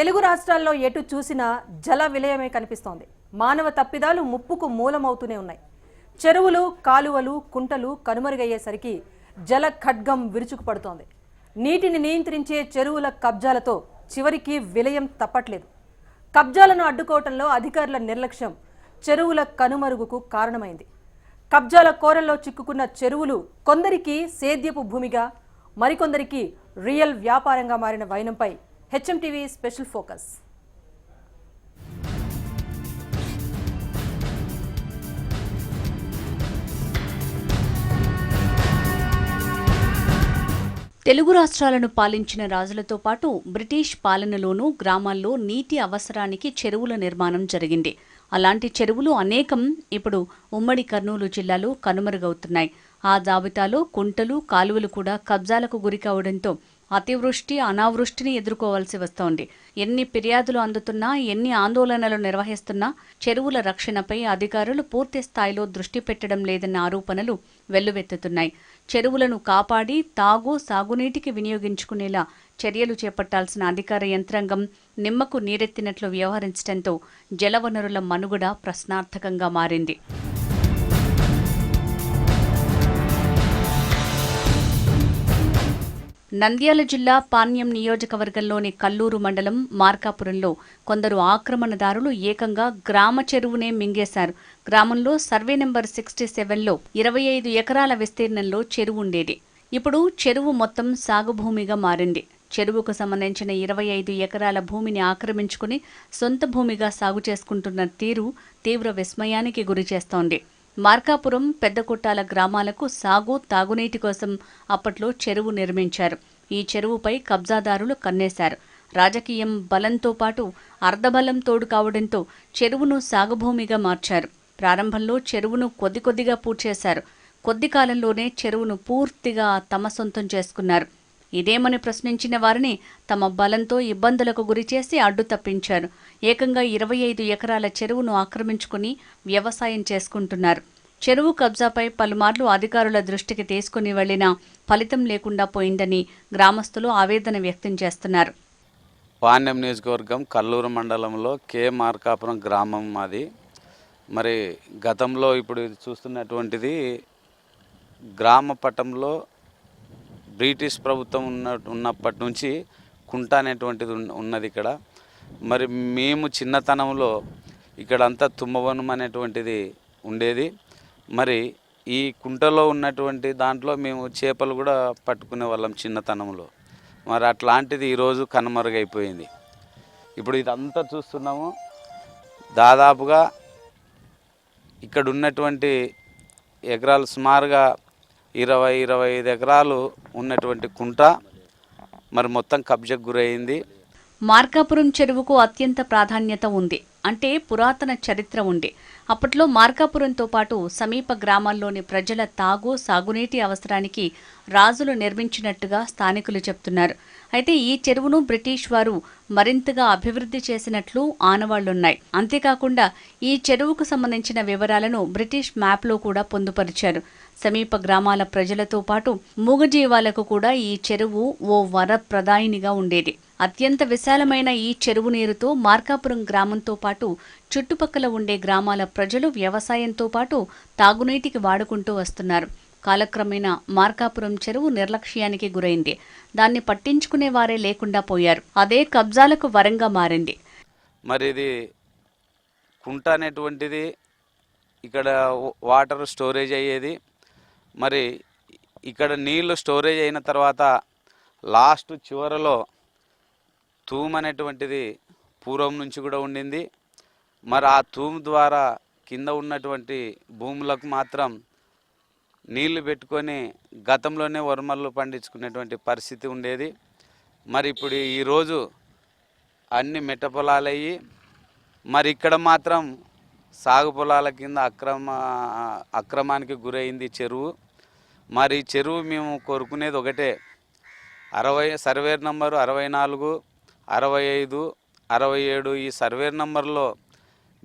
తెలుగు రాష్ట్రాల్లో ఎటు చూసినా జల విలయమే కనిపిస్తోంది. మానవ తప్పిదాలు ముప్పుకు మూలమవుతూనే ఉన్నాయి. చెరువులు కాలువలు కుంటలు కనుమరుగయ్యేసరికి జల ఖడ్గం విరుచుకుపడుతోంది. నీటిని నియంత్రించే చెరువుల కబ్జాలతో చివరికి విలయం తప్పట్లేదు. కబ్జాలను అడ్డుకోవటంలో అధికారుల నిర్లక్ష్యం చెరువుల కనుమరుగుకు కారణమైంది. కబ్జాల కోరల్లో చిక్కుకున్న చెరువులు కొందరికి సేద్యపు భూమిగా మరికొందరికి రియల్ వ్యాపారంగా మారిన వైనంపై హెచ్ఎంటీవీ స్పెషల్ ఫోకస్. తెలుగు రాష్ట్రాలను పాలించిన రాజులతో పాటు బ్రిటిష్ పాలనలోనూ గ్రామాల్లో నీటి అవసరానికి చెరువుల నిర్మాణం జరిగింది. అలాంటి చెరువులు అనేకం ఇప్పుడు ఉమ్మడి కర్నూలు జిల్లాలో కనుమరుగవుతున్నాయి. ఆ జాబితాలో కుంటలు కాలువలు కూడా కబ్జాలకు గురికావడంతో అతివృష్టి అనావృష్టిని ఎదుర్కోవాల్సి వస్తోంది. ఎన్ని ఫిర్యాదులు అందుతున్నా ఎన్ని ఆందోళనలు నిర్వహిస్తున్నా చెరువుల రక్షణపై అధికారులు పూర్తి స్థాయిలో దృష్టి పెట్టడం లేదన్న ఆరోపణలు వెల్లువెత్తుతున్నాయి. చెరువులను కాపాడి తాగు సాగునీటికి వినియోగించుకునేలా చర్యలు చేపట్టాల్సిన అధికార యంత్రాంగం నిమ్మకు నీరెత్తినట్లు వ్యవహరించడంతో జలవనరుల మనుగడ ప్రశ్నార్థకంగా మారింది. నంద్యాల జిల్లా పాణ్యం నియోజకవర్గంలోని కల్లూరు మండలం మార్కాపురంలో కొందరు ఆక్రమణదారులు ఏకంగా గ్రామ చెరువునే మింగేశారు. గ్రామంలో సర్వే నెంబర్ సిక్స్టీ సెవెన్లో ఇరవై ఐదు ఎకరాల విస్తీర్ణంలో చెరువు ఉండేది. ఇప్పుడు చెరువు మొత్తం సాగుభూమిగా మారింది. చెరువుకు సంబంధించిన ఇరవై ఐదు ఎకరాల భూమిని ఆక్రమించుకుని సొంత భూమిగా సాగు చేసుకుంటున్న తీరు తీవ్ర విస్మయానికి గురి చేస్తోంది. మార్కాపురం పెద్దకొట్టాల గ్రామాలకు సాగు తాగునీటి కోసం అప్పట్లో చెరువు నిర్మించారు. ఈ చెరువుపై కబ్జాదారులు కన్నేశారు. రాజకీయం బలంతో పాటు అర్ధబలం తోడు కావడంతో చెరువును సాగుభూమిగా మార్చారు. ప్రారంభంలో చెరువును కొద్ది కొద్దిగా పూడ్చేశారు. కొద్ది కాలంలోనే చెరువును పూర్తిగా తమ సొంతం చేసుకున్నారు. ఇదేమని ప్రశ్నించిన వారిని తమ బలంతో ఇబ్బందులకు గురిచేసి అడ్డు తప్పించారు. ఏకంగా ఇరవై ఐదు ఎకరాల చెరువును ఆక్రమించుకుని వ్యవసాయం చేసుకుంటున్నారు. చెరువు కబ్జాపై పలుమార్లు అధికారుల దృష్టికి తీసుకుని వెళ్ళినా ఫలితం లేకుండా పోయిందని గ్రామస్తులు ఆవేదన వ్యక్తం చేస్తున్నారు. పాండ్యం నియోజకవర్గం కల్లూరు మండలంలో కే మార్కాపురం గ్రామం మాది. మరి గతంలో ఇప్పుడు చూస్తున్నటువంటిది గ్రామ పట్టంలో బ్రిటిష్ ప్రభుత్వం ఉన్న ఉన్నప్పటి నుంచి కుంట అనేటువంటిది ఉన్నది ఇక్కడ. మరి మేము చిన్నతనంలో ఇక్కడంతా తుమ్మవనం అనేటువంటిది ఉండేది. మరి ఈ కుంటలో ఉన్నటువంటి దాంట్లో మేము చేపలు కూడా పట్టుకునే వాళ్ళం చిన్నతనంలో. మరి అట్లాంటిది ఈరోజు కనుమరుగైపోయింది. ఇప్పుడు ఇదంతా చూస్తున్నాము. దాదాపుగా ఇక్కడ ఉన్నటువంటి ఎకరాలు సుమారుగా ఇరవై ఇరవై ఐదు ఎకరాలు ఉన్నటువంటి కుంట మరి మొత్తం కబ్జకు గురైంది. మార్కాపురం చెరువుకు అత్యంత ప్రాధాన్యత ఉంది. అంటే పురాతన చరిత్ర ఉంది. అప్పట్లో మార్కాపురంతో పాటు సమీప గ్రామాల్లోని ప్రజల తాగు సాగునీటి అవసరానికి రాజులు నిర్మించినట్టుగా స్థానికులు చెప్తున్నారు. అయితే ఈ చెరువును బ్రిటిష్ వారు మరింతగా అభివృద్ధి చేసినట్లు ఆనవాళ్ళున్నాయి. అంతేకాకుండా ఈ చెరువుకు సంబంధించిన వివరాలను బ్రిటిష్ మ్యాప్లో కూడా పొందుపరిచారు. సమీప గ్రామాల ప్రజలతో పాటు మూగజీవాలకు కూడా ఈ చెరువు ఓ వరప్రదాయినిగా ఉండేది. అత్యంత విశాలమైన ఈ చెరువు నీరుతో మార్కాపురం గ్రామంతో పాటు చుట్టుపక్కల ఉండే గ్రామాల ప్రజలు వ్యవసాయంతో పాటు తాగునీటికి వాడుకుంటూ వస్తున్నారు. కాలక్రమేణా మార్కాపురం చెరువు నిర్లక్ష్యానికి గురైంది. దాన్ని పట్టించుకునే వారే లేకుండా పోయారు. అదే కబ్జాలకు వరంగా మారింది. మరి ఇది కుంట అనేటువంటిది ఇక్కడ వాటర్ స్టోరేజ్ అయ్యేది. మరి ఇక్కడ నీళ్ళు స్టోరేజ్ అయిన తర్వాత లాస్ట్ చివరలో తూమ్ అనేటువంటిది పూర్వం నుంచి కూడా ఉండింది. మరి ఆ తూమ్ ద్వారా కింద ఉన్నటువంటి భూములకు మాత్రం నీళ్ళు పెట్టుకొని గతంలోనే వరమల్లు పండించుకునేటువంటి పరిస్థితి ఉండేది. మరి ఇప్పుడు ఈరోజు అన్ని మెట్ట పొలాలయ్యి మరి ఇక్కడ మాత్రం సాగు పొలాల కింద అక్రమ అక్రమానికి గురైంది చెరువు. మరి చెరువు మేము కోరుకునేది ఒకటే. అరవై సర్వేర్ నంబరు అరవై నాలుగు అరవై ఐదు అరవై ఏడు ఈ సర్వేర్ నంబర్లో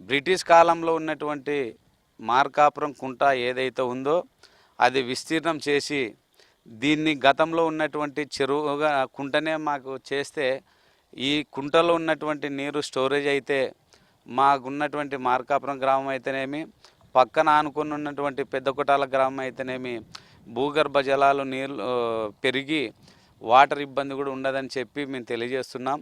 బ్రిటిష్ కాలంలో ఉన్నటువంటి మార్కాపురం కుంట ఏదైతే ఉందో అది విస్తీర్ణం చేసి దీన్ని గతంలో ఉన్నటువంటి చెరువుగా కుంటనే మాకు చేస్తే ఈ కుంటలో ఉన్నటువంటి నీరు స్టోరేజ్ అయితే మాకున్నటువంటి మార్కాపురం గ్రామం అయితేనేమి పక్కన ఆనుకుని ఉన్నటువంటి పెద్ద కుటాల గ్రామం అయితేనేమి భూగర్భ జలాలు నీళ్ళు పెరిగి వాటర్ ఇబ్బంది కూడా ఉండదని చెప్పి మేము తెలియజేస్తున్నాం.